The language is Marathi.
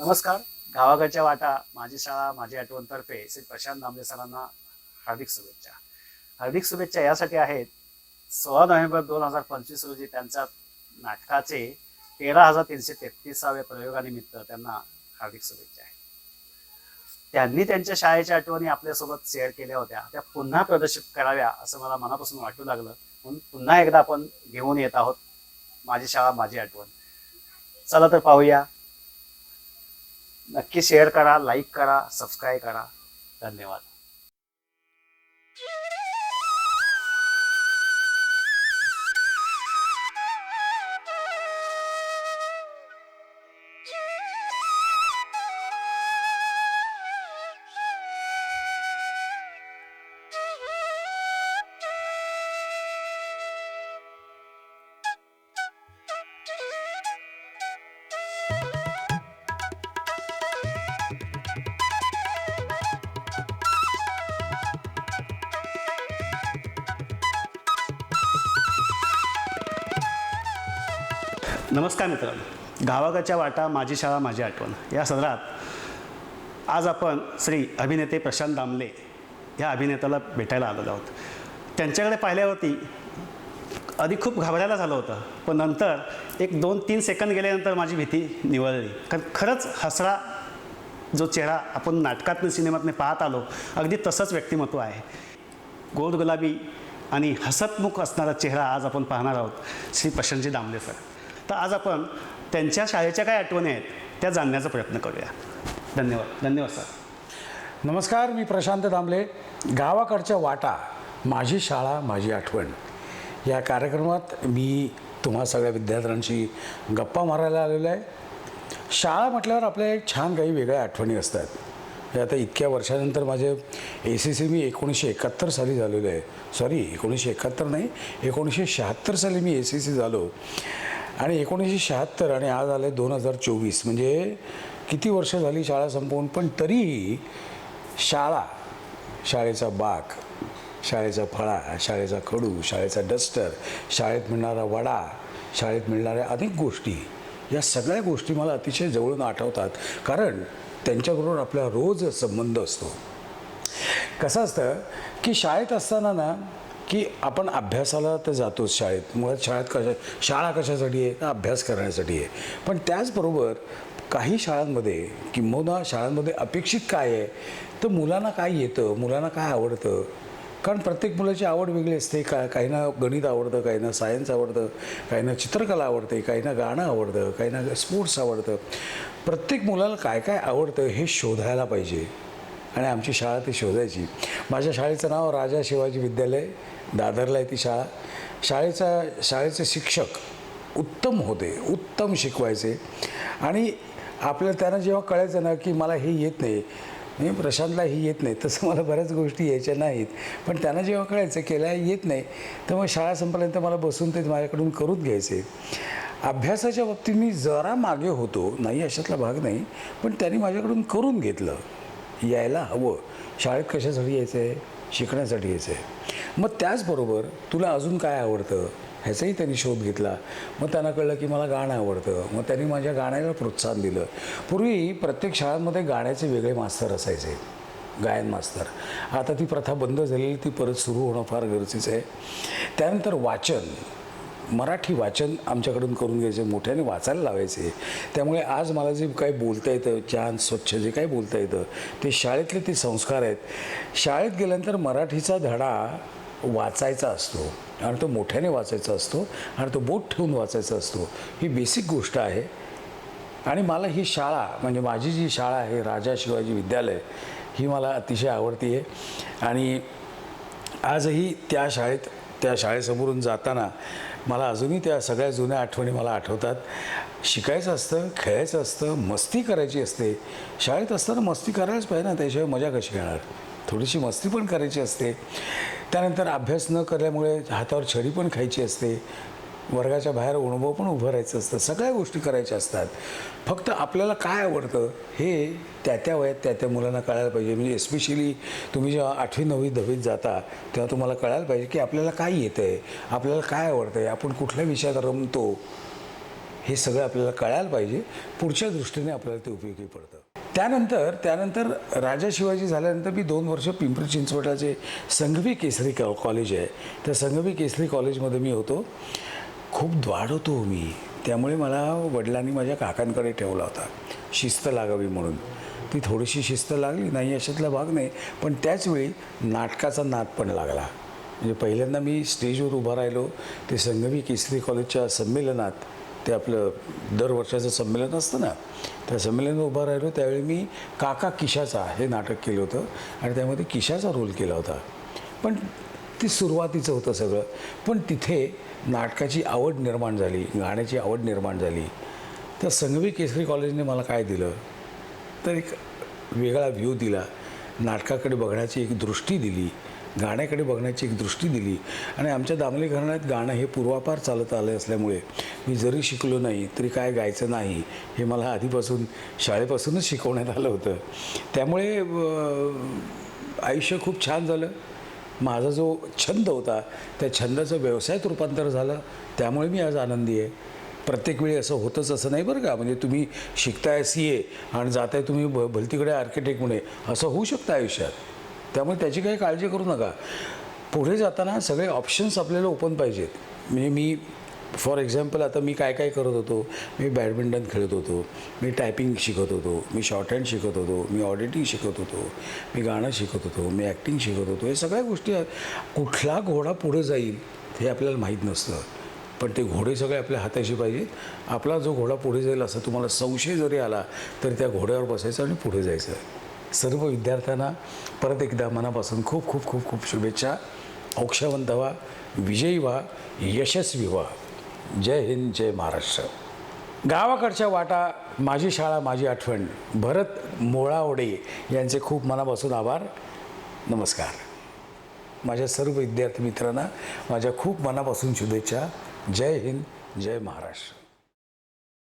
नमस्कार. गावाकडच्या वाटा माझी शाळा माझी आठवणतर्फे श्री प्रशांत दामले सरांना हार्दिक शुभेच्छा. हार्दिक शुभेच्छा यासाठी आहेत सोळा नोव्हेंबर दोन हजार पंचवीस रोजी त्यांच्या नाटकाचे तेरा हजार तीनशे तेहतीसाव्या प्रयोगानिमित्त त्यांना हार्दिक शुभेच्छा आहेत. त्यांनी त्यांच्या शाळेच्या आठवणी आपल्यासोबत शेअर केल्या होत्या. त्या पुन्हा प्रदर्शित कराव्या असं मला मनापासून वाटू लागलं. म्हणून पुन्हा एकदा आपण घेऊन येत आहोत. माझी शाळा माझी आठवण. चला तर पाहूया. नक्की शेअर करा लाईक करा सबस्क्राईब करा. धन्यवाद. नमस्कार मित्रांनो. गावागाच्या वाटा माझी शाळा माझी आठवण. या सदरात आज आपण श्री अभिनेते प्रशांत दामले या अभिनेत्याला भेटायला आलेलो आहोत. त्यांच्याकडे पाहिल्यावरती आधी खूप घाबरायला झालं होतं पण नंतर एक दोन तीन सेकंद गेल्यानंतर माझी भीती निवळली. कारण खरंच हसरा जो चेहरा आपण नाटकातनं सिनेमातनं पाहत आलो अगदी तसंच व्यक्तिमत्व आहे. गोड गुलाबी आणि हसतमुख असणारा चेहरा आज आपण पाहणार आहोत श्री प्रशांतजी दामले सर. तर आज आपण त्यांच्या शाळेच्या काय आठवणी आहेत त्या जाणण्याचा प्रयत्न करूया. धन्यवाद धन्यवाद सर. नमस्कार मी प्रशांत दामले. गावाकडच्या वाटा माझी शाळा माझी आठवण. या कार्यक्रमात मी तुम्हा सगळ्या विद्यार्थ्यांशी गप्पा मारायला आलेलो आहे. शाळा म्हटल्यावर आपल्या एक छान काही वेगळ्या आठवणी असतात. हे आता इतक्या वर्षानंतर माझे ए सी सी मी एकोणीसशे एकाहत्तर साली झालेलो आहे. सॉरी एकोणीसशे एकाहत्तर नाही एकोणीसशे शहात्तर साली मी ए सी सी झालो. आणि एकोणीसशे शहात्तर आणि आज आले दोन हजार चोवीस. म्हणजे किती वर्ष झाली शाळा संपवून? पण तरीही शाळा शाळेचा बाग शाळेचा फळा शाळेचा खडू शाळेचा डस्टर शाळेत मिळणारा वडा शाळेत मिळणाऱ्या अनेक गोष्टी या सगळ्या गोष्टी मला अतिशय जवळून आठवतात. कारण त्यांच्याबरोबर आपला रोज संबंध असतो. कसं असतं की शाळेत असताना ना की आपण अभ्यासाला तर जातोच शाळेत. मुळात शाळेत कशा शाळा कशासाठी आहे? अभ्यास करण्यासाठी आहे. पण त्याचबरोबर काही शाळांमध्ये किंबहुना शाळांमध्ये अपेक्षित काय आहे? तर मुलांना काय येतं? मुलांना काय आवडतं? कारण प्रत्येक मुलाची आवड वेगळी असते. का काहींना गणित आवडतं काहींना सायन्स आवडतं काहींना चित्रकला आवडते काहींना गाणं आवडतं काहींना स्पोर्ट्स आवडतं. प्रत्येक मुलाला काय काय आवडतं हे शोधायला पाहिजे. आणि आमची शाळा ती शोधायची. माझ्या शाळेचं नाव राजा शिवाजी विद्यालय दादरला आहे ती शाळा. शाळेचा शाळेचे शिक्षक उत्तम होते उत्तम शिकवायचे. आणि आपल्याला त्यांना जेव्हा कळायचं ना की मला हे येत नाही मी प्रशांतला ही येत नाही तसं मला बऱ्याच गोष्टी यायच्या नाहीत. पण त्यांना जेव्हा कळायचं केल्या येत नाही तर मग शाळा संपल्यानंतर मला बसून ते माझ्याकडून करून घ्यायचे. अभ्यासाच्या बाबतीत मी जरा मागे होतो नाही अशातला भाग नाही पण त्यांनी माझ्याकडून करून घेतलं. यायला हवं. शाळेत कशासाठी यायचं आहे शिकण्यासाठी यायचं आहे मग त्याचबरोबर तुला अजून काय आवडतं? ह्याचाही त्यांनी शोध घेतला. मग त्यांना कळलं की मला गाणं आवडतं. मग त्यांनी माझ्या गाण्याला प्रोत्साहन दिलं. पूर्वी प्रत्येक शाळांमध्ये गाण्याचे वेगळे मास्तर असायचे. गायन मास्तर. आता ती प्रथा बंद झालेली ती परत सुरू होणं फार गरजेचं आहे. त्यानंतर वाचन. मराठी वाचन आमच्याकडून करून घ्यायचे मोठ्याने वाचायला लावायचे. त्यामुळे आज मला जे काही बोलता येतं छान स्वच्छ जे काही बोलता येतं ते शाळेतले ते संस्कार आहेत. शाळेत गेल्यानंतर मराठीचा धडा वाचायचा असतो आणि तो मोठ्याने वाचायचा असतो आणि तो बोट ठेवून वाचायचा असतो. ही बेसिक गोष्ट आहे. आणि मला ही शाळा म्हणजे माझी जी शाळा आहे राजा शिवाजी विद्यालय ही मला अतिशय आवडती आहे आणि आजही त्या शाळेत त्या शाळेसमोरून जाताना मला अजूनही त्या सगळ्या जुन्या आठवणी मला आठवतात. शिकायचं असतं खेळायचं असतं मस्ती करायची असते. शाळेत असताना मस्ती करायलाच पाहिजे ना त्याशिवाय मजा कशी येणार थोडीशी मस्ती पण करायची असते. त्यानंतर अभ्यास न केल्यामुळे हातावर छडी पण खायची असते. वर्गाच्या बाहेर अनुभव पण उभं राहायचं असतं. सगळ्या गोष्टी करायच्या असतात. फक्त आपल्याला काय आवडतं हे त्या त्या वयात त्या त्या मुलांना कळायला पाहिजे. म्हणजे एस्पेशली तुम्ही जेव्हा आठवी नववी दहावीत जाता तेव्हा तुम्हाला कळायला पाहिजे की आपल्याला काय येतं आहे आपल्याला काय आवडतं आहे आपण कुठल्या विषयात रमतो हे सगळं आपल्याला कळायला पाहिजे. पुढच्या दृष्टीने आपल्याला ते उपयोगी पडतं. त्यानंतर त्यानंतर राजा शिवाजी झाल्यानंतर मी दोन वर्ष पिंपरी चिंचवटाचे संघवी केसरी कॉ कॉलेज आहे त्या संघवी केसरी कॉलेजमध्ये मी होतो. खूप द्वाड होतो मी. त्यामुळे मला वडिलांनी माझ्या काकांकडे ठेवला होता. शिस्त लागावी म्हणून. ती थोडीशी शिस्त लागली नाही अशातला भाग नाही. पण त्याचवेळी नाटकाचा नाद पण लागला. म्हणजे पहिल्यांदा मी स्टेजवर उभा राहिलो. ते संगमी केसरी कॉलेजच्या संमेलनात ते आपलं दर वर्षाचं संमेलन असतं ना त्या संमेलनात उभा राहिलो. त्यावेळी मी काका किशाचा हे नाटक केलं होतं आणि त्यामध्ये किशाचा रोल केला होता. पण ते सुरुवातीचं होतं सगळं. पण तिथे नाटकाची आवड निर्माण झाली गाण्याची आवड निर्माण झाली. तर संगवी केसरी कॉलेजने मला काय दिलं? तर एक वेगळा व्ह्यू दिला. नाटकाकडे बघण्याची एक दृष्टी दिली. गाण्याकडे बघण्याची एक दृष्टी दिली. आणि आमच्या दामले घराण्यात गाणं हे पूर्वापार चालत आलं असल्यामुळे मी जरी शिकलो नाही तरी काय गायचं नाही हे मला आधीपासून शाळेपासूनच शिकवण्यात आलं होतं. त्यामुळे आयुष्य खूप छान झालं. माझा जो छंद होता त्या छंदाचं व्यवसायात रूपांतर झालं. त्यामुळे मी आज आनंदी आहे. प्रत्येक वेळी असं होतंच असं नाही बरं का? म्हणजे तुम्ही शिकताय सी ए आणि जाताय तुम्ही भ भलतीकडे आर्किटेक्ट म्हणे असं होऊ शकतं आयुष्यात. त्यामुळे त्याची काही काळजी करू नका. पुढे जाताना सगळे ऑप्शन्स आपल्याला ओपन पाहिजेत. म्हणजे मी फॉर एक्झाम्पल आता मी काय काय करत होतो? मी बॅडमिंटन खेळत होतो. मी टायपिंग शिकत होतो. मी शॉर्ट हँड शिकत होतो. मी ऑडिटिंग शिकत होतो. मी गाणं शिकत होतो. मी ॲक्टिंग शिकत होतो. हे सगळ्या गोष्टी कुठला घोडा पुढे जाईल हे आपल्याला माहीत नसतं. पण ते घोडे सगळे आपल्या हाताशी पाहिजेत. आपला जो घोडा पुढे जाईल असा तुम्हाला संशय जरी आला तरी त्या घोड्यावर बसायचं आणि पुढे जायचं. सर्व विद्यार्थ्यांना परत एकदा मनापासून खूप खूप खूप खूप शुभेच्छा. औक्षवंत व्हा. विजयी व्हा. यशस्वी व्हा. जय हिंद जय महाराष्ट्र. गावाकडच्या वाटा माझी शाळा माझी आठवण भरत मोळावडे यांचे खूप मनापासून आभार. नमस्कार. माझ्या सर्व विद्यार्थी मित्रांना माझ्या खूप मनापासून शुभेच्छा. जय हिंद जय महाराष्ट्र.